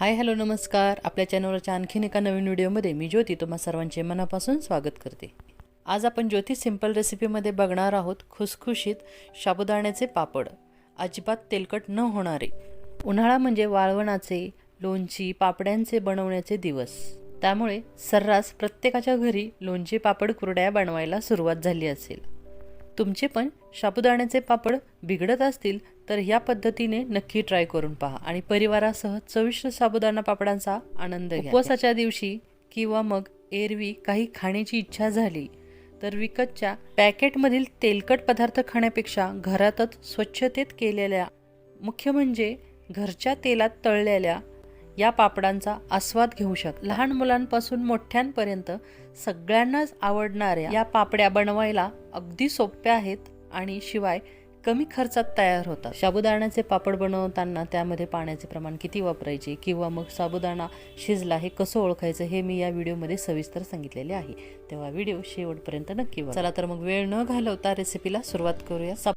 Hi hello नमस्कार. आपल्या चॅनलवरच्या आणखीन एका नवीन व्हिडिओमध्ये मी ज्योती तुम्हा सर्वांचे मनापासून स्वागत करते. आज आपण ज्योती सिंपल रेसिपीमध्ये बघणार आहोत खुसखुशीत साबुदाण्याचे पापड. अजिबात तेलकट न होणारे. उन्हाळा म्हणजे वाळवणाचे लोणची पापड्यांचे बनवण्याचे दिवस. त्यामुळे सर्रास प्रत्येकाच्या घरी लोणची पापड कुरड्या बनवायला सुरुवात झाली असेल. तुमचे पण साबुदाण्याचे पापड बिघडत असतील तर ह्या पद्धतीने नक्की ट्राय करून पहा. आणि परिवारासह चविष्ट साबुदाणा पापडांचा आनंद घ्या. उपवासाच्या दिवशी किंवा मग एरवी काही खाण्याची इच्छा झाली तर विकतच्या पॅकेटमधील तेलकट पदार्थ खाण्यापेक्षा घरातच स्वच्छतेत केलेल्या मुख्य म्हणजे घरच्या तेलात तळलेल्या या पापडांचा आस्वाद घेऊ शकता. लहान मुलांपासून मोठ्यांपर्यंत सगळ्यांनाच आवडणाऱ्या या पापड्या बनवायला अगदी सोप्या आहेत आणि शिवाय कमी खर्चात तयार होतात. साबुदाण्याचे पापड बनवताना त्यामध्ये पाण्याचे प्रमाण किती वापरायचे किंवा मग साबुदाणा शिजला हे कसं ओळखायचं हे मी या व्हिडिओमध्ये सविस्तर सांगितलेले आहे. तेव्हा व्हिडिओ शेवटपर्यंत नक्की चला तर मग वेळ न घालवता रेसिपीला सुरुवात करूया.